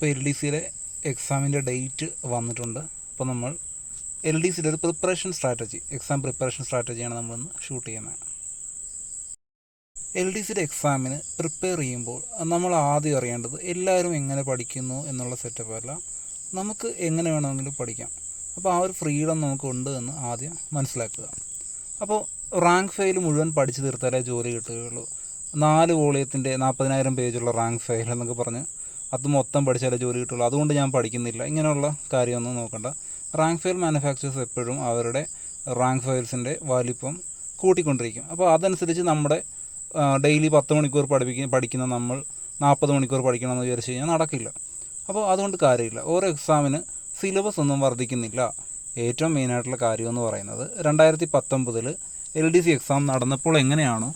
ഇപ്പോൾ L D സിയിലെ എക്സാമിന്റെ ഡേറ്റ് വന്നിട്ടുണ്ട്. അപ്പോൾ നമ്മൾ എൽ ഡി സിയിലെ ഒരു പ്രിപ്പറേഷൻ സ്ട്രാറ്റജി എക്സാം പ്രിപ്പറേഷൻ സ്ട്രാറ്റജിയാണ് നമ്മളിന്ന് ഷൂട്ട് ചെയ്യുന്നത്. എൽ ഡി സിയുടെ എക്സാമിന് പ്രിപ്പയർ ചെയ്യുമ്പോൾ നമ്മൾ ആദ്യം അറിയേണ്ടത് എല്ലാവരും എങ്ങനെ പഠിക്കുന്നു എന്നുള്ള സെറ്റപ്പ് അല്ല. നമുക്ക് എങ്ങനെ വേണമെങ്കിലും പഠിക്കാം. അപ്പോൾ ആ ഒരു ഫ്രീഡം നമുക്കുണ്ട് എന്ന് ആദ്യം മനസ്സിലാക്കുക. അപ്പോൾ റാങ്ക് ഫയൽ മുഴുവൻ പഠിച്ചു തീർത്താലേ ജോലി കിട്ടുകയുള്ളൂ. നാല് വോളിയത്തിന്റെ നാൽപ്പതിനായിരം പേജുള്ള റാങ്ക് ഫയൽ എന്നൊക്കെ പറഞ്ഞ് അത് മൊത്തം പഠിച്ചാലേ ജോലി കിട്ടുള്ളൂ. അതുകൊണ്ട് ഞാൻ പഠിക്കുന്നില്ല. ഇങ്ങനെയുള്ള കാര്യമൊന്നും നോക്കണ്ട. റാങ്ക് ഫയൽ മാനുഫാക്ചറേഴ്സ് എപ്പോഴും അവരുടെ റാങ്ക് ഫയൽസിന്റെ വലിപ്പം കൂട്ടിക്കൊണ്ടിരിക്കും. അപ്പോൾ അതനുസരിച്ച് നമ്മുടെ ഡെയിലി പത്ത് മണിക്കൂർ പഠിപ്പിക്കുന്ന പഠിക്കുന്ന നമ്മൾ നാൽപ്പത് മണിക്കൂർ പഠിക്കണമെന്ന് വിചാരിച്ച് കഴിഞ്ഞാൽ നടക്കില്ല. അപ്പോൾ അതുകൊണ്ട് കാര്യമില്ല. ഓരോ എക്സാമിന് സിലബസ് ഒന്നും വർദ്ധിക്കുന്നില്ല. ഏറ്റവും മെയിനായിട്ടുള്ള കാര്യമെന്ന് പറയുന്നത് രണ്ടായിരത്തി പത്തൊമ്പതിൽ എൽ ഡി സി എക്സാം നടന്നപ്പോൾ എങ്ങനെയാണോ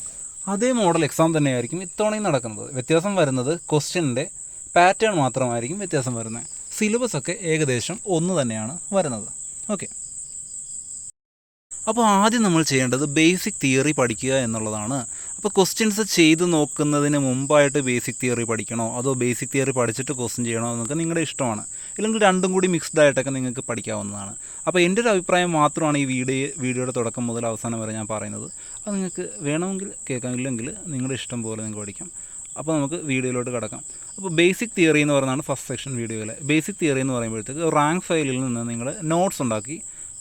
അതേ മോഡൽ എക്സാം തന്നെയായിരിക്കും ഇത്തവണയും നടക്കുന്നത്. വ്യത്യാസം വരുന്നത് ക്വസ്റ്റ്യന്റെ പാറ്റേൺ മാത്രമായിരിക്കും വ്യത്യാസം വരുന്നത്. സിലബസ് ഒക്കെ ഏകദേശം ഒന്ന് തന്നെയാണ് വരുന്നത്. ഓക്കെ. അപ്പോൾ ആദ്യം നമ്മൾ ചെയ്യേണ്ടത് ബേസിക് തിയറി പഠിക്കുക എന്നുള്ളതാണ്. അപ്പോൾ ക്വസ്റ്റ്യൻസ് ചെയ്ത് നോക്കുന്നതിന് മുമ്പായിട്ട് ബേസിക് തിയറി പഠിക്കണോ? അതോ ബേസിക് തിയറി പഠിച്ചിട്ട് ക്വസ്റ്റ്യൻ ചെയ്യണോ എന്നൊക്കെ നിങ്ങളുടെ ഇഷ്ടമാണ്. ഇല്ലെങ്കിൽ രണ്ടും കൂടി മിക്സ്ഡ് ആയിട്ടൊക്കെ നിങ്ങൾക്ക് പഠിക്കാവുന്നതാണ്. അപ്പോൾ എന്റെ ഒരു അഭിപ്രായം മാത്രമാണ് ഈ വീഡിയോ വീഡിയോയുടെ തുടക്കം മുതൽ അവസാനം വരെ ഞാൻ പറയുന്നത്. അത് നിങ്ങൾക്ക് വേണമെങ്കിൽ കേൾക്കാം. ഇല്ലെങ്കിൽ നിങ്ങളുടെ ഇഷ്ടം പോലെ നിങ്ങൾക്ക് പഠിക്കാം. അപ്പോൾ നമുക്ക് വീഡിയോയിലോട്ട് കിടക്കാം. അപ്പോൾ ബേസിക് തിയറി എന്ന് പറയുന്നതാണ് ഫസ്റ്റ് സെക്ഷൻ വീഡിയോയിലെ ബേസിക് തിയറി എന്ന് പറയുമ്പോഴത്തേക്ക് റാങ്ക് ഫയലിൽ നിന്ന് നിങ്ങൾ നോട്ട്സ് ഉണ്ടാക്കി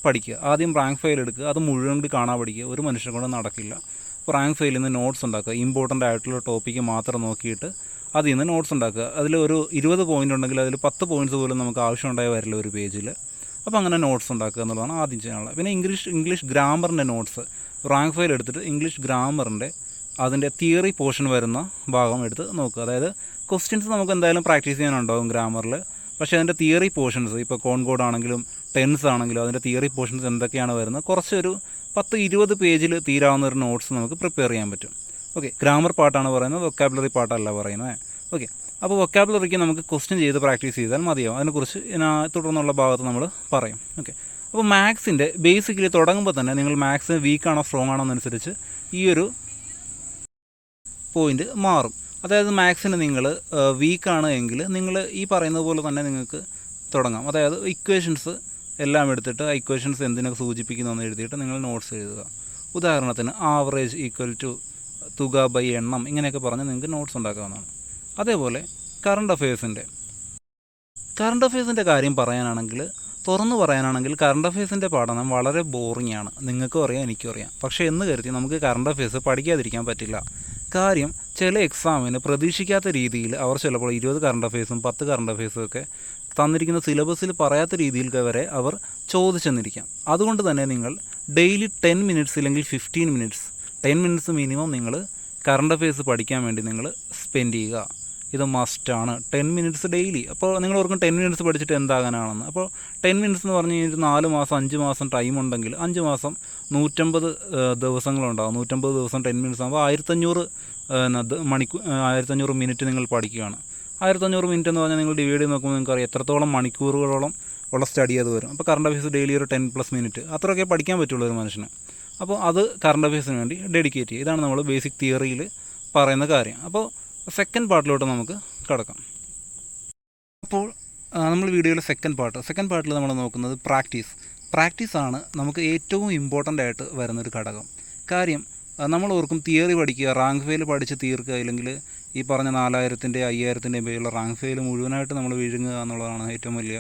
പഠിക്കുക. ആദ്യം റാങ്ക് ഫയൽ എടുക്കുക. അത് മുഴുവൻ കൂടി കാണാൻ പഠിക്കുക. ഒരു മനുഷ്യനെ കൊണ്ട് നടക്കില്ല. അപ്പോൾ റാങ്ക് ഫയലിൽ നിന്ന് നോട്ട്സ് ഉണ്ടാക്കുക. ഇമ്പോർട്ടന്റ് ആയിട്ടുള്ള ടോപ്പിക്ക് മാത്രം നോക്കിയിട്ട് അതിൽ നിന്ന് നോട്ട്സ് ഉണ്ടാക്കുക. അതിൽ ഒരു ഇരുപത് പോയിന്റ് ഉണ്ടെങ്കിൽ അതിൽ പത്ത് പോയിന്റ്സ് പോലും നമുക്ക് ആവശ്യമുണ്ടായി വരില്ല ഒരു പേജിൽ അപ്പോൾ അങ്ങനെ നോട്ട്സ് ഉണ്ടാക്കുക എന്നുള്ളതാണ് ആദ്യം ചെയ്യാനുള്ളത്. പിന്നെ ഇംഗ്ലീഷ് ഇംഗ്ലീഷ് ഗ്രാമറിന്റെ നോട്ട്സ് റാങ്ക് ഫയൽ എടുത്തിട്ട് ഇംഗ്ലീഷ് ഗ്രാമറിന്റെ അതിന്റെ തിയറി പോർഷൻ വരുന്ന ഭാഗം എടുത്ത് നോക്കുക. അതായത് ക്വസ്റ്റ്യൻസ് നമുക്ക് എന്തായാലും പ്രാക്ടീസ് ചെയ്യാനുണ്ടാവും ഗ്രാമറിൽ പക്ഷേ അതിന്റെ തിയറി പോർഷൻസ് ഇപ്പോൾ കോൺകോഡ് ആണെങ്കിലും ടെൻസ് ആണെങ്കിലും അതിന്റെ തിയറി പോർഷൻസ് എന്തൊക്കെയാണ് വരുന്നത്? കുറച്ചൊരു പത്ത് ഇരുപത് പേജിൽ തീരാവുന്ന ഒരു നോട്ട്സ് നമുക്ക് പ്രിപ്പയർ ചെയ്യാൻ പറ്റും. ഓക്കെ ഗ്രാമർ പാട്ടാണ് പറയുന്നത് വൊക്കാബുലറി പാട്ടല്ല പറയുന്നത്. ഓക്കെ അപ്പോൾ വൊക്കാബുലറിക്ക് നമുക്ക് ക്വസ്റ്റ്യൻ ചെയ്ത് പ്രാക്ടീസ് ചെയ്താൽ മതിയാവും. അതിനെക്കുറിച്ച് ഞാൻ തുടർന്നുള്ള ഭാഗത്ത് നമ്മൾ പറയും. ഓക്കെ അപ്പോൾ മാത്സിന്റെ ബേസിക്കലി തുടങ്ങുമ്പോൾ തന്നെ നിങ്ങൾ മാത്സ് വീക്കാണോ സ്ട്രോങ് ആണോ എന്നനുസരിച്ച് ഈ ഒരു പോയിന്റ് മാറും. അതായത് മാത്സിന് നിങ്ങൾ വീക്കാണ് എങ്കിൽ നിങ്ങൾ ഈ പറയുന്നത് പോലെ തന്നെ നിങ്ങൾക്ക് തുടങ്ങാം. അതായത് ഇക്വേഷൻസ് എല്ലാം എടുത്തിട്ട് ആ ഇക്വേഷൻസ് എന്തിനൊക്കെ സൂചിപ്പിക്കുന്നതെന്ന് എഴുതിയിട്ട് നിങ്ങൾ നോട്ട്സ് എഴുതുക. ഉദാഹരണത്തിന് ആവറേജ് ഈക്വൽ ടു തുക ബൈ എണ്ണം ഇങ്ങനെയൊക്കെ പറഞ്ഞ് നിങ്ങൾക്ക് നോട്ട്സ് ഉണ്ടാക്കാവുന്നതാണ്. അതേപോലെ കറണ്ട് അഫയേഴ്സിന്റെ കറണ്ട് അഫയേഴ്സിന്റെ കാര്യം പറയാനാണെങ്കിൽ തുറന്നു പറയാനാണെങ്കിൽ കറണ്ട് അഫയേഴ്സിന്റെ പഠനം വളരെ ബോറിംഗ് ആണ്. നിങ്ങൾക്കും അറിയാം എനിക്കും അറിയാം. പക്ഷേ എന്ന് കരുതി നമുക്ക് കറണ്ട് അഫയേഴ്സ് പഠിക്കാതിരിക്കാൻ പറ്റില്ല. കാര്യം ചില എക്സാമിന് പ്രതീക്ഷിക്കാത്ത രീതിയിൽ അവർ ചിലപ്പോൾ ഇരുപത് കറണ്ട് അഫയേഴ്സും പത്ത് കറണ്ട് അഫയേഴ്സും ഒക്കെ തന്നിരിക്കുന്ന സിലബസിൽ പറയാത്ത രീതിയിൽ വരെ അവർ ചോദിച്ചെന്നിരിക്കാം. അതുകൊണ്ട് തന്നെ നിങ്ങൾ ഡെയിലി ടെൻ മിനിറ്റ്സ് ഇല്ലെങ്കിൽ fifteen minutes ten minutes minimum നിങ്ങൾ കറണ്ട് അഫയേഴ്സ് പഠിക്കാൻ വേണ്ടി നിങ്ങൾ സ്പെൻഡ് ചെയ്യുക. ഇത് മസ്റ്റാണ് ടെൻ മിനിറ്റ്സ് ഡെയിലി. അപ്പോൾ നിങ്ങൾ ഓർക്കും ടെൻ മിനിറ്റ്സ് പഠിച്ചിട്ട് എന്താകാനാണെന്ന്. അപ്പോൾ ടെൻ മിനിറ്റ്സ് എന്ന് പറഞ്ഞു കഴിഞ്ഞാൽ നാല് മാസം അഞ്ച് മാസം ടൈം ഉണ്ടെങ്കിൽ അഞ്ച് മാസം നൂറ്റമ്പത് ദിവസങ്ങളുണ്ടാകും നൂറ്റമ്പത് ദിവസം ടെൻ മിനിറ്റ്സ് ആകുമ്പോൾ ആയിരത്തഞ്ഞൂറ് മണിക്കൂർ ആയിരത്തഞ്ഞൂറ് മിനിറ്റ് നിങ്ങൾ പഠിക്കുകയാണ്. ആയിരത്തഞ്ഞൂറ് മിനിറ്റ് എന്ന് പറഞ്ഞാൽ നിങ്ങൾ ഡിവൈഡ് ചെയ്ത് നോക്കുമ്പോൾ നിങ്ങൾക്ക് അറിയാം എത്രത്തോളം മണിക്കൂറുകളോളം ഉള്ള സ്റ്റഡി അത് വരും. അപ്പോൾ കറണ്ട് അഫയേഴ്സ് ഡെയിലി ഒരു ടെൻ പ്ലസ് മിനിറ്റ് അത്രയൊക്കെ പഠിക്കാൻ പറ്റുള്ളൂ ഒരു മനുഷ്യന്. അപ്പോൾ അത് കറണ്ട് അഫയേഴ്സിന് വേണ്ടി ഡെഡിക്കേറ്റ് ചെയ്യുക. ഇതാണ് നമ്മൾ ബേസിക് തിയറിയിൽ പറയുന്ന കാര്യം. അപ്പോൾ സെക്കൻഡ് പാർട്ടിലോട്ട് നമുക്ക് കടക്കാം. അപ്പോൾ നമ്മൾ വീഡിയോയിലെ സെക്കൻഡ് പാർട്ട് സെക്കൻഡ് പാർട്ടിൽ നമ്മൾ നോക്കുന്നത് പ്രാക്ടീസ് പ്രാക്ടീസാണ് നമുക്ക് ഏറ്റവും ഇമ്പോർട്ടന്റ് ആയിട്ട് വരുന്നൊരു ഘടകം. കാര്യം നമ്മൾ ഓർക്കും തിയറി പഠിക്കുക റാങ്ക് ഫെയിൽ പഠിച്ച് തീർക്കുക അല്ലെങ്കിൽ ഈ പറഞ്ഞ നാലായിരത്തിന്റെ അയ്യായിരത്തിന്റെ പേരുള്ള റാങ്ക് ഫെയിൽ മുഴുവനായിട്ട് നമ്മൾ വിഴുങ്ങുക എന്നുള്ളതാണ് ഏറ്റവും വലിയ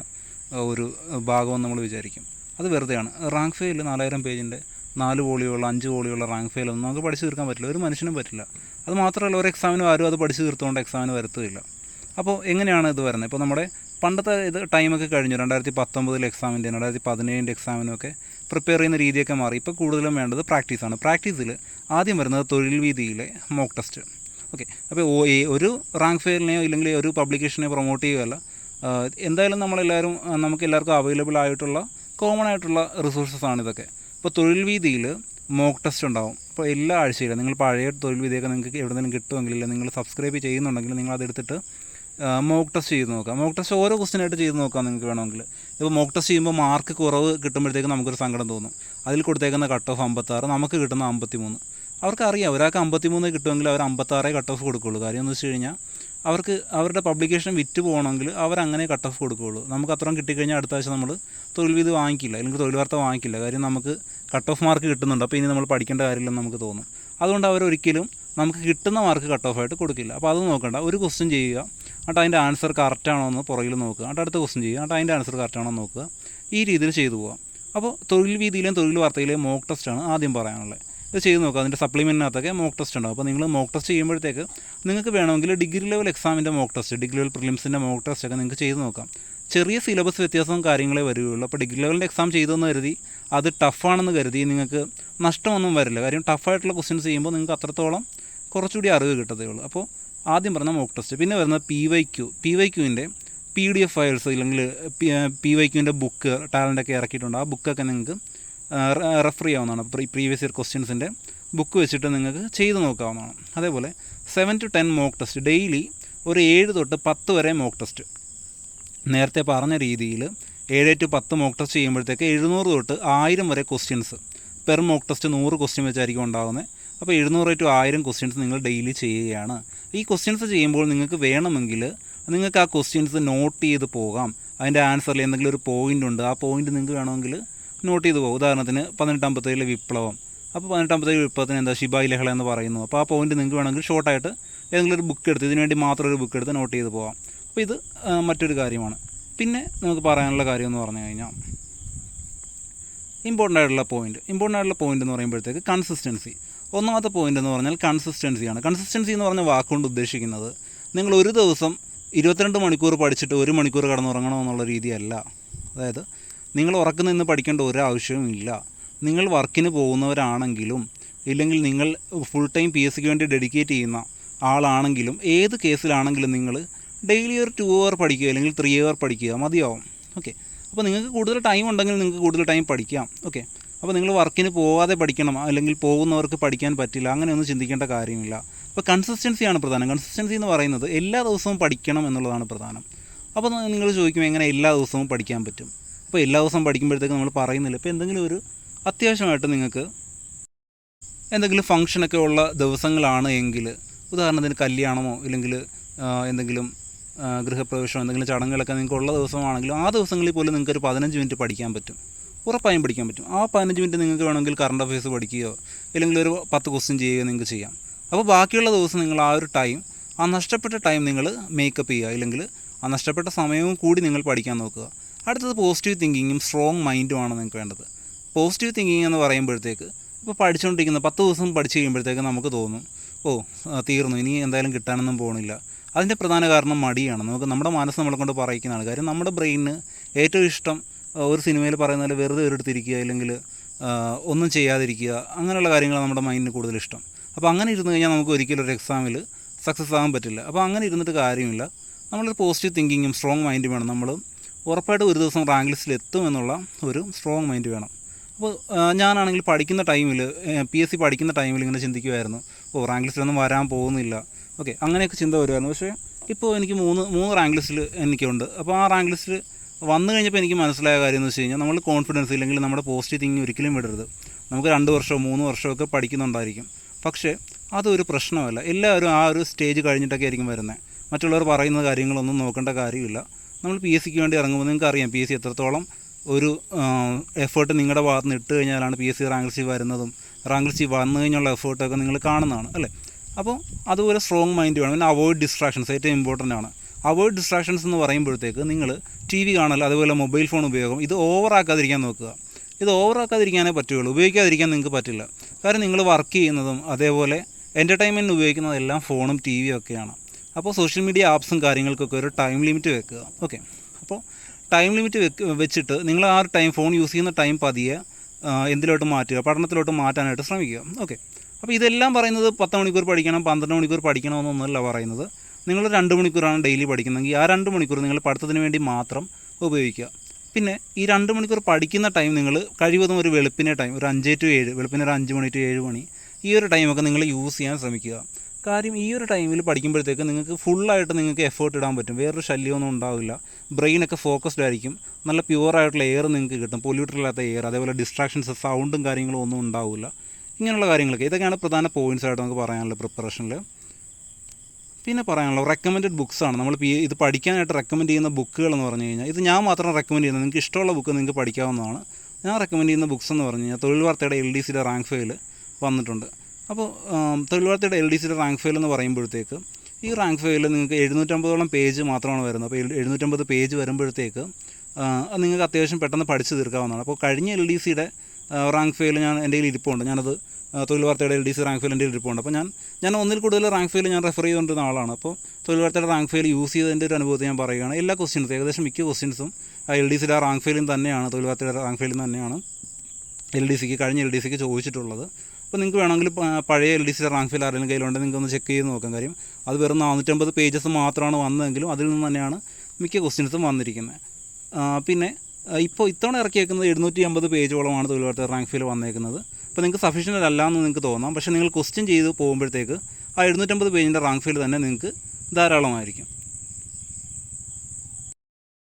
ഒരു ഭാഗമെന്ന് നമ്മൾ വിചാരിക്കും. അത് വെറുതെയാണ്. റാങ്ക് ഫെയിൽ നാലായിരം പേജിന്റെ നാല് വോളിയുള്ള അഞ്ച് വോളിയുള്ള റാങ്ക് ഫെയിൽ ഒന്നും നമുക്ക് പഠിച്ചു തീർക്കാൻ പറ്റില്ല. ഒരു മനുഷ്യനും പറ്റില്ല. അത് മാത്രമല്ല ഒരു എക്സാമിനും ആരും അത് പഠിച്ചു തീർത്തുകൊണ്ട് എക്സാമിന് വരുത്തുകയില്ല. അപ്പോൾ എങ്ങനെയാണ് ഇത് വരുന്നത്? ഇപ്പോൾ നമ്മുടെ പണ്ടത്തെ ഇത് ടൈമൊക്കെ കഴിഞ്ഞു. രണ്ടായിരത്തി പത്തൊമ്പതിലെ എക്സാമിന്റെ രണ്ടായിരത്തി പതിനേഴിന്റെ എക്സാമിനൊക്കെ പ്രിപ്പയർ ചെയ്യുന്ന രീതിയൊക്കെ മാറി. ഇപ്പോൾ കൂടുതലും വേണ്ടത് പ്രാക്ടീസാണ് പ്രാക്ടീസിൽ ആദ്യം വരുന്നത് തൊഴിൽ വീതിയിലെ മോക്ക് ടെസ്റ്റ് ഓക്കെ അപ്പോൾ ഒരു റാങ്ക് ഫെയറിനെയോ ഇല്ലെങ്കിൽ ഒരു പബ്ലിക്കേഷനെയോ പ്രൊമോട്ട് ചെയ്യുകയല്ല. എന്തായാലും നമ്മളെല്ലാവരും നമുക്ക് എല്ലാവർക്കും അവൈലബിൾ ആയിട്ടുള്ള കോമൺ ആയിട്ടുള്ള റിസോഴ്സസ് ആണ് ഇതൊക്കെ. ഇപ്പോൾ തൊഴിൽ വീതിയിൽ മോക്ക് ടെസ്റ്റ് ഉണ്ടാവും. ഇപ്പോൾ എല്ലാ ആഴ്ചയിലും നിങ്ങൾ പഴയ തൊഴിൽ വീതിയൊക്കെ നിങ്ങൾക്ക് എവിടെന്നെങ്കിലും കിട്ടുമെങ്കിൽ നിങ്ങൾ സബ്സ്ക്രൈബ് ചെയ്യുന്നുണ്ടെങ്കിൽ നിങ്ങൾ അതെടുത്തിട്ട് മോക്ക് ടെസ്റ്റ് ചെയ്ത് നോക്കാം. മോക്ക് ടെസ്റ്റ് ഓരോ ക്വസ്റ്റിനായിട്ട് ചെയ്ത് നോക്കാം നിങ്ങൾക്ക് വേണമെങ്കിൽ. ഇപ്പോൾ മോക്ക് ടെസ്റ്റ് ചെയ്യുമ്പോൾ മാർക്ക് കുറവ് കിട്ടുമ്പോഴത്തേക്ക് നമുക്കൊരു സങ്കടം തോന്നും. അതിൽ കൊടുത്തേക്കുന്ന കട്ട് ഓഫ് അമ്പത്താറ് നമുക്ക് കിട്ടുന്ന അമ്പത്തി മൂന്ന് അവർക്കറിയാം ഒരാൾക്ക് അമ്പത്തി മൂന്ന് കിട്ടുമെങ്കിൽ അവർ അമ്പത്താറേ കട്ട് ഓഫ് കൊടുക്കുള്ളൂ. കാര്യം എന്ന് വെച്ച് കഴിഞ്ഞാൽ അവർക്ക് അവരുടെ പബ്ലിക്കേഷൻ വിറ്റ് പോകണമെങ്കിൽ അവരങ്ങനെ കട്ട് ഓഫ് കൊടുക്കുകയുള്ളൂ. നമുക്ക് അത്രയും കിട്ടിക്കഴിഞ്ഞാൽ അടുത്ത ആഴ്ച നമ്മൾ തൊഴിൽ വീത് വാങ്ങിക്കില്ല അല്ലെങ്കിൽ തൊഴിൽ വാർത്ത വാങ്ങിക്കില്ല. കാര്യം നമുക്ക് കട്ട് ഓഫ് മാർക്ക് കിട്ടുന്നുണ്ട്. അപ്പോൾ ഇനി നമ്മൾ പഠിക്കേണ്ട കാര്യമില്ലെന്ന് നമുക്ക് തോന്നും. അതുകൊണ്ട് അവരൊരിക്കലും നമുക്ക് കിട്ടുന്ന മാർക്ക് കട്ട് ഓഫ് ആയിട്ട് കൊടുക്കില്ല. അപ്പോൾ അത് നോക്കണ്ട. ഒരു ക്വസ്റ്റ്യൻ ചെയ്യുക. എന്നിട്ട് അതിന്റെ ആൻസർ കറക്റ്റ് ആണോ എന്ന് പുറകിൽ നോക്കുക. എന്നിട്ട് അടുത്ത ക്വസ്റ്റ്യൻ ചെയ്യുക. എന്നിട്ട് അതിന്റെ ആൻസർ കറക്റ്റ് ആണോ എന്ന് നോക്കുക. ഈ രീതിയിൽ ചെയ്തു പോകാം അപ്പോൾ തൊഴിൽ വീതിയിലെയും തൊഴിൽ വാർത്തയിലെയും മോക്ക് ടെസ്റ്റാണ് ആദ്യം പറയാനുള്ളത്. ഇത് ചെയ്ത് നോക്കുക. അതിന്റെ സപ്ലിമെന്റിനകത്തൊക്കെ മോക്ക് ടെസ്റ്റ് ഉണ്ടാവും. അപ്പോൾ നിങ്ങൾ മോക്ക് ടെസ്റ്റ് ചെയ്യുമ്പോഴത്തേക്ക് നിങ്ങൾക്ക് വേണമെങ്കിൽ ഡിഗ്രി ലെവൽ എക്സാമിന്റെ മോക്ക് ടെസ്റ്റ് ഡിഗ്രി ലെവൽ പ്രിലിംസിന്റെ മോക്ക് ടെസ്റ്റ് ഒക്കെ നിങ്ങൾക്ക് ചെയ്ത് നോക്കാം. ചെറിയ സിലബസ് വ്യത്യാസവും കാര്യങ്ങളേ വരികയുള്ളൂ. അപ്പോൾ ഡിഗ്രി ലെവലിന്റെ എക്സാം ചെയ്തെന്ന് കരുതി അത് ടഫാണെന്ന് കരുതി നിങ്ങൾക്ക് നഷ്ടമൊന്നും വരില്ല. കാര്യം ടഫായിട്ടുള്ള ക്വസ്റ്റ്യൻസ് ചെയ്യുമ്പോൾ നിങ്ങൾക്ക് അത്രത്തോളം കുറച്ചുകൂടി അറിവ് കിട്ടത്തേ ഉള്ളൂ. അപ്പോൾ ആദ്യം പറഞ്ഞ മോക്ക് ടെസ്റ്റ് പിന്നെ വരുന്നത് P Y Q P Y ക്യുവിന്റെ P D F files ഇല്ലെങ്കിൽ പി വൈ ക്യുവിന്റെ ബുക്ക് ടാലന്റൊക്കെ ഇറക്കിയിട്ടുണ്ട്. ആ ബുക്കൊക്കെ നിങ്ങൾക്ക് റെഫർ ചെയ്യാവുന്നതാണ് പ്രീവിയസ് ഇയർ ക്വസ്റ്റ്യൻസിന്റെ ബുക്ക് വെച്ചിട്ട് നിങ്ങൾക്ക് ചെയ്ത് നോക്കാവുന്നതാണ്. അതേപോലെ seven to ten mock test daily ഒരു ഏഴ് തൊട്ട് പത്ത് വരെ മോക്ക് ടെസ്റ്റ് നേരത്തെ പറഞ്ഞ രീതിയിൽ ഏഴ് ടു പത്ത് മോക്ക് ടെസ്റ്റ് ചെയ്യുമ്പോഴത്തേക്ക് എഴുന്നൂറ് തൊട്ട് ആയിരം വരെ ക്വസ്റ്റ്യൻസ് പെർ മോക്ക് ടെസ്റ്റ് നൂറ് ക്വസ്റ്റ്യൻ വെച്ചായിരിക്കും ഉണ്ടാകുന്നത് അപ്പോൾ എഴുന്നൂറ് ടു ആയിരം ക്വസ്റ്റ്യൻസ് നിങ്ങൾ ഡെയിലി ചെയ്യുകയാണ്. ഈ ക്വസ്റ്റ്യൻസ് ചെയ്യുമ്പോൾ നിങ്ങൾക്ക് വേണമെങ്കിൽ നിങ്ങൾക്ക് ആ ക്വസ്റ്റ്യൻസ് നോട്ട് ചെയ്ത് പോകാം. അതിന്റെ ആൻസറിൽ എന്തെങ്കിലും ഒരു പോയിന്റ് ഉണ്ട്. ആ പോയിന്റ് നിങ്ങൾക്ക് വേണമെങ്കിൽ നോട്ട് ചെയ്തു പോകും ഉദാഹരണത്തിന് പതിനെട്ടാമ്പത്തേഴിലെ വിപ്ലവം. അപ്പോൾ പതിനെട്ടാമ്പത്തേഴ് വിപ്ലവത്തിന് എന്താ ശിബായി ലഹള എന്ന് പറയുന്നു. അപ്പോൾ ആ പോയിന്റ് നിങ്ങൾക്ക് വേണമെങ്കിൽ ഷോർട്ടായിട്ട് ഏതെങ്കിലും ഒരു ബുക്ക് എടുത്ത് ഇതിനുവേണ്ടി മാത്രം ഒരു ബുക്ക് എടുത്ത് നോട്ട് ചെയ്ത് പോകാം അപ്പോൾ ഇത് മറ്റൊരു കാര്യമാണ്. പിന്നെ നമുക്ക് പറയാനുള്ള കാര്യം എന്ന് പറഞ്ഞു കഴിഞ്ഞാൽ ഇമ്പോർട്ടന്റ് ആയിട്ടുള്ള പോയിന്റ് ഇമ്പോർട്ടന്റ് ആയിട്ടുള്ള പോയിന്റ് എന്ന് പറയുമ്പോഴത്തേക്ക് കൺസിസ്റ്റൻസി ഒന്നാമത്തെ പോയിന്റ് എന്ന് പറഞ്ഞാൽ കൺസിസ്റ്റൻസിയാണ് കൺസിസ്റ്റൻസി എന്ന് പറഞ്ഞ വാക്കുകൊണ്ട് ഉദ്ദേശിക്കുന്നത് നിങ്ങൾ ഒരു ദിവസം ഇരുപത്തിരണ്ട് മണിക്കൂർ പഠിച്ചിട്ട് ഒരു മണിക്കൂർ കിടന്നുറങ്ങണമെന്നുള്ള രീതിയല്ല. അതായത് നിങ്ങൾ ഉറക്കം നിന്ന് പഠിക്കേണ്ട ഒരാവശ്യവും ഇല്ല. നിങ്ങൾ വർക്കിന് പോകുന്നവരാണെങ്കിലും ഇല്ലെങ്കിൽ നിങ്ങൾ ഫുൾ ടൈം പി എസ് സിക്ക് വേണ്ടി ഡെഡിക്കേറ്റ് ചെയ്യുന്ന ആളാണെങ്കിലും ഏത് കേസിലാണെങ്കിലും നിങ്ങൾ ഡെയിലി ഒരു ടു അവർ പഠിക്കുക അല്ലെങ്കിൽ ത്രീ അവർ പഠിക്കുക മതിയാവും. ഓക്കെ അപ്പോൾ നിങ്ങൾക്ക് കൂടുതൽ ടൈം ഉണ്ടെങ്കിൽ നിങ്ങൾക്ക് കൂടുതൽ ടൈം പഠിക്കാം. ഓക്കെ അപ്പോൾ നിങ്ങൾ വർക്കിന് പോകാതെ പഠിക്കണം അല്ലെങ്കിൽ പോകുന്നവർക്ക് പഠിക്കാൻ പറ്റില്ല അങ്ങനെയൊന്നും ചിന്തിക്കേണ്ട കാര്യമില്ല. അപ്പോൾ കൺസിസ്റ്റൻസിയാണ് പ്രധാനം. കൺസിസ്റ്റൻസി എന്ന് പറയുന്നത് എല്ലാ ദിവസവും പഠിക്കണം എന്നുള്ളതാണ് പ്രധാനം. അപ്പോൾ നിങ്ങൾ ചോദിക്കും എങ്ങനെ എല്ലാ ദിവസവും പഠിക്കാൻ പറ്റും? അപ്പോൾ എല്ലാ ദിവസവും പഠിക്കുമ്പോഴത്തേക്ക് നമ്മൾ പറയുന്നില്ല. ഇപ്പോൾ എന്തെങ്കിലും ഒരു അത്യാവശ്യമായിട്ട് നിങ്ങൾക്ക് എന്തെങ്കിലും ഫംഗ്ഷനൊക്കെ ഉള്ള ദിവസങ്ങളാണ് എങ്കിൽ ഉദാഹരണത്തിന് കല്യാണമോ ഇല്ലെങ്കിൽ എന്തെങ്കിലും ഗൃഹപ്രവേശനം എന്തെങ്കിലും ചടങ്ങുകളൊക്കെ നിങ്ങൾക്ക് ഉള്ള ദിവസമാണെങ്കിലും ആ ദിവസങ്ങളിൽ പോലും നിങ്ങൾക്ക് ഒരു പതിനഞ്ച് മിനിറ്റ് പഠിക്കാൻ പറ്റും. ഉറപ്പായും പഠിക്കാൻ പറ്റും. ആ പതിനഞ്ച് മിനിറ്റ് നിങ്ങൾക്ക് വേണമെങ്കിൽ കറണ്ട് അഫയേഴ്സ് പഠിക്കുകയോ ഇല്ലെങ്കിൽ ഒരു പത്ത് ക്വസ്റ്റ്യൻ ചെയ്യുകയോ നിങ്ങൾക്ക് ചെയ്യാം. അപ്പോൾ ബാക്കിയുള്ള ദിവസം നിങ്ങൾ ആ ഒരു ടൈം ആ നഷ്ടപ്പെട്ട ടൈം നിങ്ങൾ മേക്കപ്പ് ചെയ്യുക. ഇല്ലെങ്കിൽ ആ നഷ്ടപ്പെട്ട സമയവും കൂടി നിങ്ങൾ പഠിക്കാൻ നോക്കുക. അടുത്തത് പോസിറ്റീവ് തിങ്കിങ്ങും സ്ട്രോങ് മൈൻഡുമാണ് നിങ്ങൾക്ക് വേണ്ടത്. പോസിറ്റീവ് തിങ്കിങ് എന്ന് പറയുമ്പോഴത്തേക്ക് ഇപ്പോൾ പഠിച്ചുകൊണ്ടിരിക്കുന്ന പത്ത് ദിവസം പഠിച്ചു കഴിയുമ്പോഴത്തേക്ക് നമുക്ക് തോന്നും ഓ തീർന്നു. ഇനി എന്തായാലും കിട്ടാനൊന്നും പോകണില്ല അതിന്റെ പ്രധാന കാരണം മടിയാണ്. നമുക്ക് നമ്മുടെ മനസ്സ് നമ്മളെ കൊണ്ട് പറയിക്കുന്നതാണ്. കാര്യം നമ്മുടെ ബ്രെയിനിന് ഏറ്റവും ഇഷ്ടം ഒരു സിനിമയിൽ പറയുന്ന പോലെ വെറുതെ ഒരിടത്തിരിക്കുക അല്ലെങ്കിൽ ഒന്നും ചെയ്യാതിരിക്കുക അങ്ങനെയുള്ള കാര്യങ്ങളാണ് നമ്മുടെ മൈൻഡിന് കൂടുതൽ ഇഷ്ടം. അപ്പോൾ അങ്ങനെ ഇരുന്ന് കഴിഞ്ഞാൽ നമുക്ക് ഒരിക്കലും ഒരു എക്സാമിൽ സക്സസ് ആകാൻ പറ്റില്ല. അപ്പോൾ അങ്ങനെ ഇരുന്നിട്ട് കാര്യമില്ല. നമ്മളൊരു പോസിറ്റീവ് തിങ്കിങ്ങും സ്ട്രോങ് മൈൻഡും വേണം. നമ്മൾ ഉറപ്പായിട്ടും ഒരു ദിവസം റാങ്ക് ലിസ്റ്റിൽ എത്തും എന്നുള്ള ഒരു സ്ട്രോങ് മൈൻഡ് വേണം. അപ്പോൾ ഞാനാണെങ്കിൽ പഠിക്കുന്ന ടൈമിൽ പി എസ് സി പഠിക്കുന്ന ടൈമിൽ ഇങ്ങനെ ചിന്തിക്കുമായിരുന്നു ഓ റാങ്ക് ലിസ്റ്റിലൊന്നും വരാൻ പോകുന്നില്ല. ഓക്കെ അങ്ങനെയൊക്കെ ചിന്ത വരുമായിരുന്നു പക്ഷേ ഇപ്പോൾ എനിക്ക് മൂന്ന് മൂന്ന് റാങ്ക് ലിസ്റ്റിൽ എനിക്കുണ്ട്. അപ്പോൾ ആ റാങ്ക് ലിസ്റ്റിൽ വന്നു കഴിഞ്ഞപ്പോൾ എനിക്ക് മനസ്സിലായ കാര്യം എന്ന് വെച്ച് കഴിഞ്ഞാൽ നമ്മൾ കോൺഫിഡൻസ് ഇല്ലെങ്കിൽ നമ്മുടെ പോസിറ്റീവ് തിങ്കിങ് ഒരിക്കലും വിടരുത്. നമുക്ക് രണ്ട് വർഷമോ മൂന്ന് വർഷമോ ഒക്കെ പഠിക്കുന്നുണ്ടായിരിക്കും. പക്ഷേ അതൊരു പ്രശ്നമല്ല. എല്ലാവരും ആ ഒരു സ്റ്റേജ് കഴിഞ്ഞിട്ടൊക്കെ ആയിരിക്കും വരുന്നത്. മറ്റുള്ളവർ പറയുന്ന കാര്യങ്ങളൊന്നും നോക്കേണ്ട കാര്യമില്ല. നമ്മൾ പി എസ് സിക്ക് വേണ്ടി ഇറങ്ങുമ്പോൾ നിങ്ങൾക്ക് അറിയാം പി എസ് സി എത്രത്തോളം ഒരു എഫേർട്ട് നിങ്ങളുടെ ഭാഗത്ത് നിന്ന് ഇട്ട് കഴിഞ്ഞാലാണ് P S C rank list വരുന്നതും റാങ്ക് ലിസ്റ്റ് വന്നു കഴിഞ്ഞുള്ള എഫേർട്ടൊക്കെ നിങ്ങൾ കാണുന്നതാണ് അല്ലേ? അപ്പോൾ അതുപോലെ സ്ട്രോങ് മൈൻഡ് വേണം. പിന്നെ അവോയ്ഡ് ഡിസ്ട്രാക്ഷൻസ് ഏറ്റവും ഇമ്പോർട്ടന്റ് ആണ്. അവോയ്ഡ് ഡിസ്ട്രാക്ഷൻസ് എന്ന് പറയുമ്പോഴത്തേക്ക് നിങ്ങൾ ടി വി കാണൽ അതുപോലെ മൊബൈൽ ഫോൺ ഉപയോഗം ഇത് ഓവറാക്കാതിരിക്കാൻ നോക്കുക. ഇത് ഓവറാക്കാതിരിക്കാനേ പറ്റുകയുള്ളൂ. ഉപയോഗിക്കാതിരിക്കാൻ നിങ്ങൾക്ക് പറ്റില്ല. കാരണം നിങ്ങൾ വർക്ക് ചെയ്യുന്നതും അതേപോലെ എന്റർടൈൻമെന്റിന് ഉപയോഗിക്കുന്നതെല്ലാം ഫോണും ടി വിയും ഒക്കെയാണ്. അപ്പോൾ സോഷ്യൽ മീഡിയ ആപ്സും കാര്യങ്ങൾക്കൊക്കെ ഒരു ടൈം ലിമിറ്റ് വെക്കുക. ഓക്കെ അപ്പോൾ ടൈം ലിമിറ്റ് വെക്ക് വെച്ചിട്ട് നിങ്ങൾ ആ ടൈം ഫോൺ യൂസ് ചെയ്യുന്ന ടൈം പതിയെ എന്തിലോട്ട് മാറ്റുക? പഠനത്തിലോട്ട് മാറ്റാനായിട്ട് ശ്രമിക്കുക. ഓക്കെ അപ്പോൾ ഇതെല്ലാം പറയുന്നത് പത്ത് മണിക്കൂർ പഠിക്കണം പന്ത്രണ്ട് മണിക്കൂർ പഠിക്കണമെന്നൊന്നുമല്ല പറയുന്നത്. നിങ്ങൾ രണ്ട് മണിക്കൂറാണ് ഡെയിലി പഠിക്കുന്നതെങ്കിൽ ആ രണ്ട് മണിക്കൂർ നിങ്ങൾ പഠിത്തത്തിന് വേണ്ടി മാത്രം ഉപയോഗിക്കുക. പിന്നെ ഈ രണ്ട് മണിക്കൂർ പഠിക്കുന്ന ടൈം നിങ്ങൾ കഴിവതും ഒരു വെളുപ്പിനെ ടൈം ഒരു അഞ്ച് ടു ഏഴ് വെളുപ്പിന് ഒരു അഞ്ച് മണി ടു ഏഴ് മണി ഈ ഒരു ടൈമൊക്കെ നിങ്ങൾ യൂസ് ചെയ്യാൻ ശ്രമിക്കുക. കാര്യം ഈ ഒരു ടൈമിൽ പഠിക്കുമ്പോഴത്തേക്ക് നിങ്ങൾക്ക് ഫുള്ളായിട്ട് നിങ്ങൾക്ക് എഫേർട്ട് ഇടാൻ പറ്റും. വേറൊരു ശല്യമൊന്നും ഉണ്ടാവില്ല. ബ്രെയിനൊക്കെ ഫോക്കസ്ഡ് ആയിരിക്കും. നല്ല പ്യുവറായിട്ടുള്ള എയർ നിങ്ങൾക്ക് കിട്ടും. പൊല്യൂട്ടഡ് ഇല്ലാത്ത എയർ അതേപോലെ ഡിസ്ട്രാക്ഷൻസ് സൗണ്ടും കാര്യങ്ങളും ഒന്നും ഉണ്ടാവില്ല. ഇങ്ങനെയുള്ള കാര്യങ്ങളൊക്കെ. ഇതൊക്കെയാണ് പ്രധാന പോയിന്റ്സ് ആയിട്ട് നമുക്ക് പറയാനുള്ള പ്രിപ്പറേഷനിൽ പിന്നെ പറയാനുള്ള റെക്കമെൻഡഡ് ബുക്സാണ് നമ്മൾ ഇത് പഠിക്കാനായിട്ട് റെക്കമെൻഡ് ചെയ്യുന്ന ബുക്കുകൾ എന്ന് പറഞ്ഞു കഴിഞ്ഞാൽ ഇത് ഞാൻ മാത്രം റെക്കമെൻഡ് ചെയ്യുന്നത്. നിങ്ങൾക്ക് ഇഷ്ടമുള്ള ബുക്ക് നിങ്ങൾക്ക് പഠിക്കാവുന്നതാണ്. ഞാൻ റെക്കമെൻഡ് ചെയ്യുന്ന ബുക്സ് എന്ന് പറഞ്ഞു കഴിഞ്ഞാൽ തൊഴിൽ വാർത്തയുടെ എൽ ഡി സിയുടെ റാങ്ക് ഫയൽ വന്നിട്ടുണ്ട്. അപ്പോൾ തൊഴിലുറത്തിയുടെ എൽ ഡി സിയുടെ റാങ്ക് ഫയൽ എന്ന് പറയുമ്പോഴത്തേക്ക് ഈ റാങ്ക് ഫയലിൽ നിങ്ങൾക്ക് എഴുന്നൂറ്റമ്പതോളം പേജ് മാത്രമാണ് വരുന്നത്. അപ്പോൾ എഴു- എഴുന്നൂറ്റമ്പത് പേജ് വരുമ്പോഴത്തേക്ക് നിങ്ങൾക്ക് അത്യാവശ്യം പെട്ടെന്ന് പഠിച്ചു തീർക്കാവുന്നതാണ്. അപ്പോൾ കഴിഞ്ഞ എൽ ഡി സിയുടെ റാങ്ക് ഫയൽ ഞാൻ എന്റെ കയ്യിൽ ഇരിപ്പുണ്ട്. ഞാനത് തൊഴിൽ വാർത്തയുടെ L D C rank file എന്റെ ഇരിപ്പുണ്ട്. അപ്പോൾ ഞാൻ ഞാൻ ഒന്നിൽ കൂടുതൽ റാങ്ക് ഫയൽ ഞാൻ റെഫർ ചെയ്തുകൊണ്ടിരുന്ന ആളാണ്. അപ്പോൾ തൊഴിൽ വാർത്തയുടെ റാങ്ക് ഫയൽ യൂസ് ചെയ്തതിന്റെ ഒരു അനുഭവത്തെ ഞാൻ പറയുകയാണ്. എല്ലാ ക്വസ്റ്റ്യൻസും ഏകദേശം മിക്ക ക്വസ്റ്റ്യൻസും എൽ ഡി സിയുടെ റാങ്ക് ഫയലും തന്നെയാണ് തൊഴിൽ വാർത്തയുടെ റാങ്ക് ഫയലും തന്നെയാണ് എൽ ഡി സിക്ക് കഴിഞ്ഞ എൽ ഡി സിക്ക് ചോദിച്ചിട്ടുള്ളത്. അപ്പോൾ നിങ്ങൾക്ക് വേണമെങ്കിൽ പഴയ L D C rank file ആരെങ്കിലും കയ്യിലുണ്ടെങ്കിൽ നിങ്ങൾക്ക് ഒന്ന് ചെക്ക് ചെയ്ത് നോക്കാം. കാര്യം അത് വെറും നാനൂറ്റമ്പത് പേജസ് മാത്രമാണ് വന്നതെങ്കിലും അതിൽ നിന്ന് തന്നെയാണ് മിക്ക ക്വസ്റ്റ്യൻസും വന്നിരിക്കുന്നത്. പിന്നെ ഇപ്പോൾ ഇത്തവണ ഇറക്കിയേക്കുന്നത് എഴുന്നൂറ്റി അമ്പത് പേജോളമാണ് വാർത്ത റാങ്ക് ഫീൽ വന്നേക്കുന്നത്. അപ്പോൾ നിങ്ങൾക്ക് സഫീഷ്യന്റ് അല്ല എന്ന് നിങ്ങൾക്ക് തോന്നാം. പക്ഷേ നിങ്ങൾ ക്വസ്റ്റ്യൻ ചെയ്ത് പോകുമ്പോഴത്തേക്ക് ആ എഴുന്നൂറ്റമ്പത് പേജിന്റെ റാങ്ക് ഫീൽ തന്നെ നിങ്ങൾക്ക് ധാരാളമായിരിക്കും.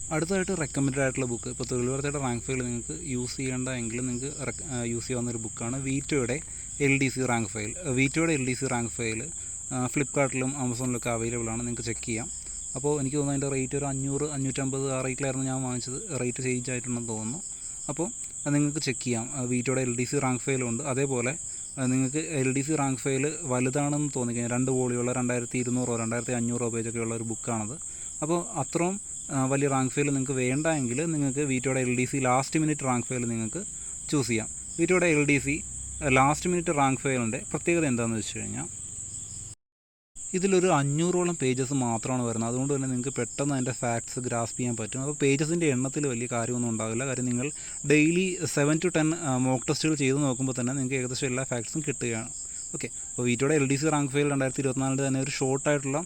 അടുത്തതായിട്ട് റെക്കമെൻഡ് ആയിട്ടുള്ള ബുക്ക് ഇപ്പോൾ തൊഴിൽ റാങ്ക് ഫീൽ നിങ്ങൾക്ക് യൂസ് ചെയ്യേണ്ട എങ്കിൽ നിങ്ങൾക്ക് യൂസ് ചെയ്യാവുന്ന ഒരു ബുക്കാണ് വീറ്റോയുടെ L D C rank file വീറ്റോയുടെ L D C rank file ഫ്ലിപ്കാർട്ടിലും ആമസോണിലൊക്കെ അവൈലബിൾ ആണ്. നിങ്ങൾക്ക് ചെക്ക് ചെയ്യാം. അപ്പോൾ എനിക്ക് തോന്നുന്നു അതിന്റെ റേറ്റ് ഒരു അഞ്ഞൂറ് അഞ്ഞൂറ്റമ്പത് ആ റേറ്റിലായിരുന്നു ഞാൻ വാങ്ങിച്ചത്. റേറ്റ് ചേഞ്ച് ആയിട്ടുണ്ടെന്ന് തോന്നുന്നു. അപ്പോൾ നിങ്ങൾക്ക് ചെക്ക് ചെയ്യാം. വീറ്റോയുടെ എൽ ഡി സി റാങ്ക് ഫയലുണ്ട് അതേപോലെ നിങ്ങൾക്ക് L D C rank file വലുതാണെന്ന് തോന്നിക്കഴിഞ്ഞാൽ രണ്ട് വോളിയുള്ള രണ്ടായിരത്തി ഇരുന്നൂറോ രണ്ടായിരത്തി അഞ്ഞൂറോ പേജൊക്കെ ഉള്ള ഒരു ബുക്കാണത് അപ്പോൾ അത്രയും വലിയ റാങ്ക് ഫയൽ നിങ്ങൾക്ക് വേണ്ട എങ്കിൽ നിങ്ങൾക്ക് വീറ്റോയുടെ L D C last minute rank file നിങ്ങൾക്ക് ചൂസ് ചെയ്യാം. വീറ്റോയുടെ L D C last minute rank ഫയലിന്റെ പ്രത്യേകത എന്താണെന്ന് വെച്ച് കഴിഞ്ഞാൽ ഇതിലൊരു അഞ്ഞൂറോളം പേജസ് മാത്രമാണ് വരുന്നത്. അതുകൊണ്ട് തന്നെ നിങ്ങൾക്ക് പെട്ടെന്ന് അതിന്റെ ഫാക്ട്സ് ഗ്രാസ്പ് ചെയ്യാൻ പറ്റും. അപ്പോൾ പേജസിന്റെ എണ്ണത്തിൽ വലിയ കാര്യമൊന്നും ഉണ്ടാവില്ല കാര്യം നിങ്ങൾ daily seven to ten mock ടെസ്റ്റുകൾ ചെയ്ത് നോക്കുമ്പോൾ തന്നെ നിങ്ങൾക്ക് ഏകദേശം എല്ലാ ഫാക്ട്സും കിട്ടുകയാണ്. ഓക്കെ അപ്പോൾ വീറ്റോയുടെ L D C rank file രണ്ടായിരത്തി ഇരുപത്തിനാലിന്റെ തന്നെ ഒരു ഷോർട്ടായിട്ടുള്ള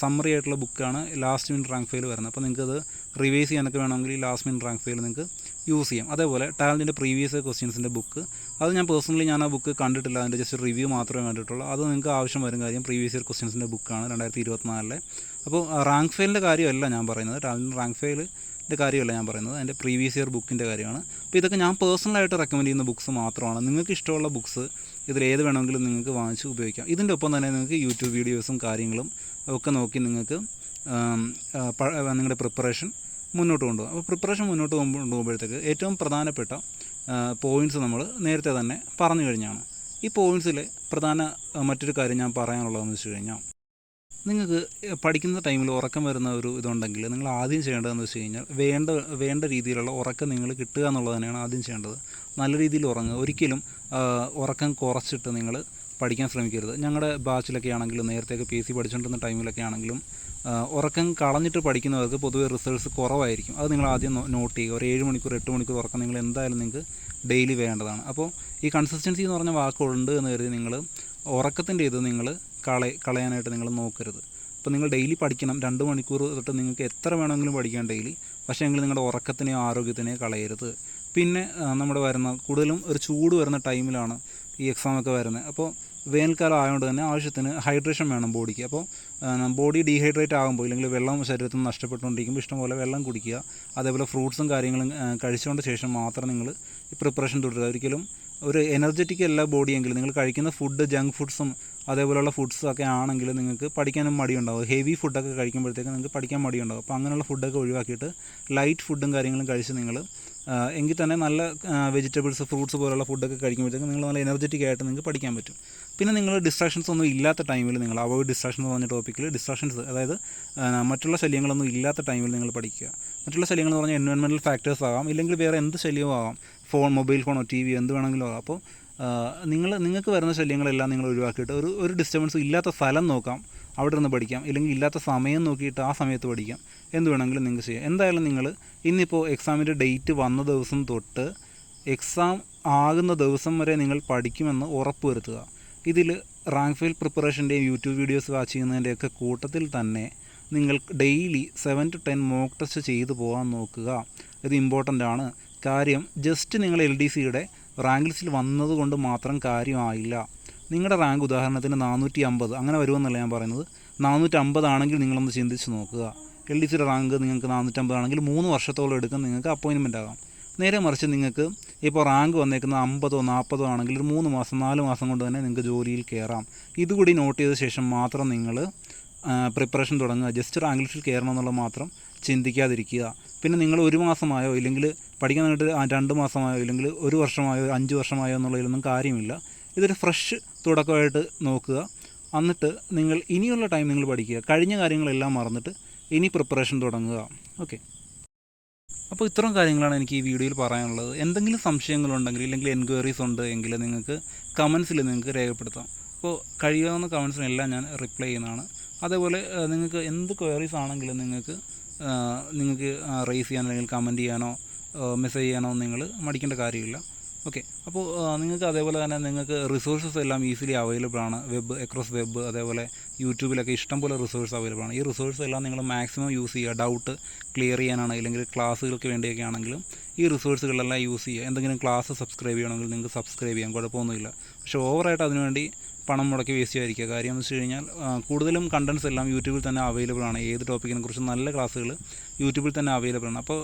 സമ്മറി ആയിട്ടുള്ള ബുക്കാണ് ലാസ്റ്റ് മിനിറ്റ് റാങ്ക് ഫെയിൽ വരുന്നത്. അപ്പോൾ നിങ്ങൾക്ക് അത് റിവൈസ് ചെയ്യാനൊക്കെ വേണമെങ്കിൽ ഈ ലാസ്റ്റ് മിനിറ്റ് റാങ്ക് ഫെയിൽ നിങ്ങൾക്ക് യൂസ് ചെയ്യാം. അതേപോലെ ടാലന്റിന്റെ പ്രീവിയസ് ക്വസ്റ്റ്യൻസിന്റെ ബുക്ക് അത് ഞാൻ പേഴ്സണലി ഞാൻ ആ ബുക്ക് കണ്ടിട്ടില്ല. അതിന്റെ ജസ്റ്റ് റിവ്യൂ മാത്രമേ കണ്ടിട്ടുള്ളൂ. അത് നിങ്ങൾക്ക് ആവശ്യം വരും കാര്യം പ്രീവിയസ് ഇയർ ക്വസ്റ്റ്യൻസിന്റെ ബുക്കാണ് രണ്ടായിരത്തി ഇരുപത്തിനാലിലെ അപ്പോൾ റാങ്ക് ഫെയിലിന്റെ കാര്യമല്ല ഞാൻ പറയുന്നത്. ടാലന്റ് റാങ്ക് ഫയലിന്റെ കാര്യമല്ല ഞാൻ പറയുന്നത്. എന്റെ പ്രീവിയസ് ഇയർ ബുക്കിന്റെ കാര്യമാണ്. അപ്പോൾ ഇതൊക്കെ ഞാൻ പേഴ്സണലായിട്ട് റെക്കമെൻഡ് ചെയ്യുന്ന ബുക്ക്സ് മാത്രമാണ്. നിങ്ങൾക്ക് ഇഷ്ടമുള്ള ബുക്ക്സ് ഇതിൽ ഏത് വേണമെങ്കിലും നിങ്ങൾക്ക് വാങ്ങിച്ച് ഉപയോഗിക്കാം. ഇതിന്റെ ഒപ്പം തന്നെ നിങ്ങൾക്ക് യൂട്യൂബ് വീഡിയോസും കാര്യങ്ങളും ഒക്കെ നോക്കി നിങ്ങൾക്ക് നിങ്ങളുടെ പ്രിപ്പറേഷൻ മുന്നോട്ട് കൊണ്ടുപോകും. അപ്പോൾ പ്രിപ്പറേഷൻ മുന്നോട്ട് കൊണ്ടു കൊണ്ടുപോകുമ്പോഴത്തേക്ക് ഏറ്റവും പ്രധാനപ്പെട്ട പോയിന്റ്സ് നമ്മൾ നേരത്തെ തന്നെ പറഞ്ഞു കഴിഞ്ഞാണ്. ഈ പോയിന്റ്സിൽ പ്രധാന മറ്റൊരു കാര്യം ഞാൻ പറയാനുള്ളതെന്ന് വെച്ച് കഴിഞ്ഞാൽ നിങ്ങൾക്ക് പഠിക്കുന്ന ടൈമിൽ ഉറക്കം വരുന്ന ഒരു ഇതുണ്ടെങ്കിൽ നിങ്ങൾ ആദ്യം ചെയ്യേണ്ടതെന്ന് വെച്ച് കഴിഞ്ഞാൽ വേണ്ട വേണ്ട രീതിയിലുള്ള ഉറക്കം നിങ്ങൾ കിട്ടുക എന്നുള്ളത് തന്നെയാണ് ആദ്യം ചെയ്യേണ്ടത്. നല്ല രീതിയിൽ ഉറങ്ങുക. ഒരിക്കലും ഉറക്കം കുറച്ചിട്ട് നിങ്ങൾ പഠിക്കാൻ ശ്രമിക്കരുത്. ഞങ്ങളുടെ ബാച്ചിലൊക്കെ ആണെങ്കിലും നേരത്തെയൊക്കെ പി സി പഠിച്ചുകൊണ്ടിരുന്ന ടൈമിലൊക്കെ ആണെങ്കിലും ഉറക്കം കളഞ്ഞിട്ട് പഠിക്കുന്നവർക്ക് പൊതുവേ റിസൾട്ട്സ് കുറവായിരിക്കും. അത് നിങ്ങൾ ആദ്യം നോട്ട് ചെയ്യുക. ഒരു ഏഴ് മണിക്കൂർ എട്ട് മണിക്കൂർ ഉറക്കം നിങ്ങൾ എന്തായാലും നിങ്ങൾക്ക് ഡെയിലി വേണ്ടതാണ്. അപ്പോൾ ഈ കൺസിസ്റ്റൻസി എന്ന് പറഞ്ഞ വാക്കുണ്ട് എന്ന് കരുതി നിങ്ങൾ ഉറക്കത്തിന്റെ ഇത് നിങ്ങൾ കള കളയാനായിട്ട് നിങ്ങൾ നോക്കരുത്. അപ്പോൾ നിങ്ങൾ ഡെയിലി പഠിക്കണം. രണ്ട് മണിക്കൂർ തൊട്ട് നിങ്ങൾക്ക് എത്ര വേണമെങ്കിലും പഠിക്കാം ഡെയിലി. പക്ഷേ എങ്കിൽ നിങ്ങളുടെ ഉറക്കത്തിനെയോ ആരോഗ്യത്തിനെയോ കളയരുത്. പിന്നെ നമ്മുടെ വരുന്ന കൂടുതലും ഒരു ചൂട് വരുന്ന ടൈമിലാണ് ഈ എക്സാമൊക്കെ വരുന്നത്. അപ്പോൾ വേനൽക്കാലം ആയതുകൊണ്ട് തന്നെ ആവശ്യത്തിന് ഹൈഡ്രേഷൻ വേണം ബോഡിക്ക് അപ്പോൾ ബോഡി ഡീഹൈഡ്രേറ്റ് ആകുമ്പോൾ ഇല്ലെങ്കിൽ വെള്ളം ശരീരത്തിൽ നിന്ന് നഷ്ടപ്പെട്ടുകൊണ്ടിരിക്കുമ്പോൾ ഇഷ്ടംപോലെ വെള്ളം കുടിക്കുക അതേപോലെ ഫ്രൂട്ട്സും കാര്യങ്ങളും കഴിച്ചുകൊണ്ട് ശേഷം മാത്രം നിങ്ങൾ പ്രിപ്പറേഷൻ തുടരുക. ഒരിക്കലും ഒരു എനർജറ്റിക് അല്ല ബോഡിയെങ്കിൽ നിങ്ങൾ കഴിക്കുന്ന ഫുഡ് ജങ്ക് ഫുഡ്സും അതേപോലെയുള്ള ഫുഡ്സും ഒക്കെ ആണെങ്കിൽ നിങ്ങൾക്ക് പഠിക്കാനും മടിയുണ്ടാവും. ഹെവി ഫുഡൊക്കെ കഴിക്കുമ്പോഴത്തേക്ക് നിങ്ങൾക്ക് പഠിക്കാൻ മടിയുണ്ടാവും. അപ്പോൾ അങ്ങനെയുള്ള ഫുഡൊക്കെ ഒഴിവാക്കിയിട്ട് ലൈറ്റ് ഫുഡും കാര്യങ്ങളും കഴിച്ച് നിങ്ങൾ എങ്കിൽ തന്നെ നല്ല വെജിറ്റബിൾസ് ഫ്രൂട്ട്സ് പോലുള്ള ഫുഡൊക്കെ കഴിക്കുമ്പോഴത്തേക്ക് നിങ്ങൾ നല്ല എനർജറ്റിക് ആയിട്ട് നിങ്ങൾക്ക് പഠിക്കാൻ പറ്റും. പിന്നെ നിങ്ങൾ ഡിസ്ട്രാക്ഷൻസ് ഒന്നും ഇല്ലാത്ത ടൈമിൽ നിങ്ങൾ അവോയ്ഡ് ഡിസ്ട്രാക്ഷൻ എന്ന് പറഞ്ഞ ടോപ്പിക്കിൽ ഡിസ്ട്രാക്ഷൻസ് അതായത് മറ്റുള്ള ശല്യങ്ങളൊന്നും ഇല്ലാത്ത ടൈമിൽ നിങ്ങൾ പഠിക്കുക. മറ്റുള്ള ശല്യങ്ങൾ എന്ന് പറഞ്ഞാൽ എൻവയോൺമെന്റൽ ഫാക്ടേഴ്സ് ആകാം ഇല്ലെങ്കിൽ വേറെ എന്ത് ശല്യവും ആകാം ഫോൺ മൊബൈൽ ഫോണോ ടി വി എന്ത് വേണമെങ്കിലും ആകാം അപ്പോൾ നിങ്ങൾ നിങ്ങൾക്ക് വരുന്ന ശല്യങ്ങളെല്ലാം നിങ്ങൾ ഒഴിവാക്കിയിട്ട് ഒരു ഒരു ഡിസ്റ്റർബൻസ് ഇല്ലാത്ത സ്ഥലം നോക്കാം. അവിടെ നിന്ന് പഠിക്കാം. ഇല്ലെങ്കിൽ ഇല്ലാത്ത സമയം നോക്കിയിട്ട് ആ സമയത്ത് പഠിക്കാം. എന്ത് വേണമെങ്കിലും നിങ്ങൾക്ക് ചെയ്യാം. എന്തായാലും നിങ്ങൾ ഇന്നിപ്പോൾ എക്സാമിന്റെ ഡേറ്റ് വന്ന ദിവസം തൊട്ട് എക്സാം ആകുന്ന ദിവസം വരെ നിങ്ങൾ പഠിക്കുമെന്ന് ഉറപ്പ് വരുത്തുക. ഇതിൽ റാങ്ക് ഫെയിൽ പ്രിപ്പറേഷന്റെയും യൂട്യൂബ് വീഡിയോസ് വാച്ച് ചെയ്യുന്നതിന്റെയൊക്കെ കൂട്ടത്തിൽ തന്നെ നിങ്ങൾ daily seven to ten mock test ചെയ്തു പോകാൻ നോക്കുക. ഇത് ഇമ്പോർട്ടന്റ് ആണ്. കാര്യം ജസ്റ്റ് നിങ്ങൾ എൽ ഡി സിയുടെ റാങ്ക് ലിസ്റ്റിൽ വന്നതുകൊണ്ട് മാത്രം കാര്യമായില്ല. നിങ്ങളുടെ റാങ്ക് ഉദാഹരണത്തിന് നാനൂറ്റി അമ്പത് അങ്ങനെ വരുമെന്നല്ല ഞാൻ പറയുന്നത്. നാനൂറ്റി അമ്പതാണെങ്കിൽ നിങ്ങളൊന്ന് ചിന്തിച്ച് നോക്കുക. എൽ ഡി സിയുടെ റാങ്ക് നിങ്ങൾക്ക് നാനൂറ്റമ്പത് ആണെങ്കിൽ മൂന്ന് വർഷത്തോളം എടുക്കും നിങ്ങൾക്ക് അപ്പോയിൻമെന്റ് ആകാം. നേരെ മറിച്ച് നിങ്ങൾക്ക് ഇപ്പോൾ റാങ്ക് വന്നേക്കുന്നത് അമ്പതോ നാൽപ്പതോ ആണെങ്കിൽ ഒരു മൂന്ന് മാസം നാല് മാസം കൊണ്ട് തന്നെ നിങ്ങൾക്ക് ജോലിയിൽ കയറാം. ഇതുകൂടി നോട്ട് ചെയ്ത ശേഷം മാത്രം നിങ്ങൾ പ്രിപ്പറേഷൻ തുടങ്ങുക. ജസ്റ്റ് റാങ്ക് ലിസ്റ്റിൽ കയറണം എന്നുള്ളത് മാത്രം ചിന്തിക്കാതിരിക്കുക. പിന്നെ നിങ്ങൾ ഒരു മാസമായോ ഇല്ലെങ്കിൽ പഠിക്കാൻ വേണ്ടിയിട്ട് രണ്ട് മാസമായോ ഇല്ലെങ്കിൽ ഒരു വർഷമായോ അഞ്ച് വർഷമായോ എന്നുള്ളതിലൊന്നും കാര്യമില്ല. ഇതൊരു ഫ്രഷ് തുടക്കമായിട്ട് നോക്കുക. എന്നിട്ട് നിങ്ങൾ ഇനിയുള്ള ടൈം നിങ്ങൾ പഠിക്കുക. കഴിഞ്ഞ കാര്യങ്ങളെല്ലാം മറന്നിട്ട് ഇനി പ്രിപ്പറേഷൻ തുടങ്ങുക. ഓക്കെ അപ്പോൾ ഇത്തരം കാര്യങ്ങളാണ് എനിക്ക് ഈ വീഡിയോയിൽ പറയാനുള്ളത്. എന്തെങ്കിലും സംശയങ്ങളുണ്ടെങ്കിൽ ഇല്ലെങ്കിൽ എൻക്വയറീസ് ഉണ്ട് എങ്കിൽ നിങ്ങൾക്ക് കമൻസിൽ നിങ്ങൾക്ക് രേഖപ്പെടുത്താം. അപ്പോൾ കഴിയാവുന്ന കമൻസിനെല്ലാം ഞാൻ റിപ്ലൈ ചെയ്യുന്നതാണ്. അതേപോലെ നിങ്ങൾക്ക് എന്ത് ക്വയറീസ് ആണെങ്കിലും നിങ്ങൾക്ക് നിങ്ങൾക്ക് റേസ് ചെയ്യാനോ അല്ലെങ്കിൽ കമന്റ് ചെയ്യാനോ മെസ്സേജ് ചെയ്യാനോ നിങ്ങൾ മടിക്കേണ്ട കാര്യമില്ല. ഓക്കെ അപ്പോൾ നിങ്ങൾക്ക് അതേപോലെ തന്നെ നിങ്ങൾക്ക് റിസോഴ്സസ് എല്ലാം ഈസിലി അവൈലബിൾ ആണ്. വെബ് അക്രോസ് വെബ് അതേപോലെ യൂട്യൂബിലൊക്കെ ഇഷ്ടംപോലെ റിസോഴ്സ് അവൈലബിൾ ആണ്. ഈ റിസോഴ്സ് എല്ലാം നിങ്ങൾ മാക്സിമം യൂസ് ചെയ്യുക. ഡൗട്ട് ക്ലിയർ ചെയ്യാനാണ് അല്ലെങ്കിൽ ക്ലാസ്സുകൾക്ക് വേണ്ടിയൊക്കെ ആണെങ്കിലും ഈ റിസോഴ്സുകളെല്ലാം യൂസ് ചെയ്യുക. എന്തെങ്കിലും ക്ലാസ് സബ്സ്ക്രൈബ് ചെയ്യണമെങ്കിൽ നിങ്ങൾക്ക് സബ്സ്ക്രൈബ് ചെയ്യാം. കുഴപ്പമൊന്നുമില്ല. പക്ഷേ ഓവറായിട്ട് അതിനുവേണ്ടി പണം മുടക്കി വേസ്റ്റ് ചെയ്യാതിരിക്കുക. കാര്യം എന്ന് വെച്ച് കഴിഞ്ഞാൽ കൂടുതലും കണ്ടൻസ് എല്ലാം യൂട്യൂബിൽ തന്നെ അവൈലബിൾ ആണ്. ഏത് ടോപ്പിക്കിനെ കുറിച്ച് നല്ല ക്ലാസ്സുകൾ യൂട്യൂബിൽ തന്നെ അവൈലബിൾ ആണ്. അപ്പോൾ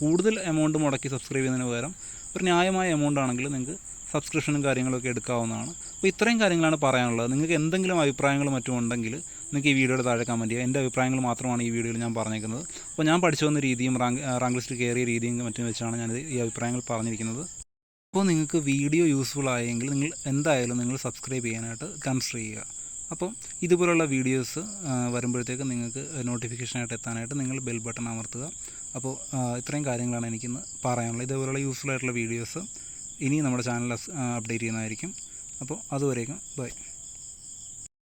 കൂടുതൽ എമൗണ്ട് മുടക്കി സബ്സ്ക്രൈബ് ചെയ്യുന്നതിന് പകരം ഒരു ന്യായമായ എമൗണ്ട് ആണെങ്കിൽ നിങ്ങൾക്ക് സബ്സ്ക്രിപ്ഷനും കാര്യങ്ങളൊക്കെ എടുക്കാവുന്നതാണ്. അപ്പോൾ ഇത്രയും കാര്യങ്ങളാണ് പറയാനുള്ളത്. നിങ്ങൾക്ക് എന്തെങ്കിലും അഭിപ്രായങ്ങൾ മറ്റും ഉണ്ടെങ്കിൽ നിങ്ങൾക്ക് ഈ വീഡിയോയുടെ താഴെ കമന്റ് ചെയ്യുക എന്റെ അഭിപ്രായങ്ങൾ മാത്രമാണ് ഈ വീഡിയോയിൽ ഞാൻ പറഞ്ഞിരിക്കുന്നത്. അപ്പോൾ ഞാൻ പഠിച്ചു വന്ന രീതിയും റാങ്ക് റാങ്ക് ലിസ്റ്റ് കയറിയ രീതിയും മറ്റും വെച്ചാണ് ഞാൻ ഈ അഭിപ്രായങ്ങൾ പറഞ്ഞിരിക്കുന്നത്. അപ്പോൾ നിങ്ങൾക്ക് വീഡിയോ യൂസ്ഫുൾ ആയെങ്കിൽ നിങ്ങൾ എന്തായാലും നിങ്ങൾ സബ്സ്ക്രൈബ് ചെയ്യാനായിട്ട് കൺസിഡർ ചെയ്യുക. അപ്പം ഇതുപോലുള്ള വീഡിയോസ് വരുമ്പോഴത്തേക്ക് നിങ്ങൾക്ക് നോട്ടിഫിക്കേഷനായിട്ട് എത്താനായിട്ട് നിങ്ങൾ ബെൽ ബട്ടൺ അമർത്തുക. അപ്പോൾ ഇത്രയും കാര്യങ്ങളാണ് എനിക്കിന്ന് പറയാനുള്ളത്. ഇതേപോലുള്ള യൂസ്ഫുൾ ആയിട്ടുള്ള വീഡിയോസ് ഇനി നമ്മുടെ ചാനൽ അപ്ഡേറ്റ് ചെയ്യുന്നതായിരിക്കും. അപ്പോൾ അതുവരേക്കും ബൈ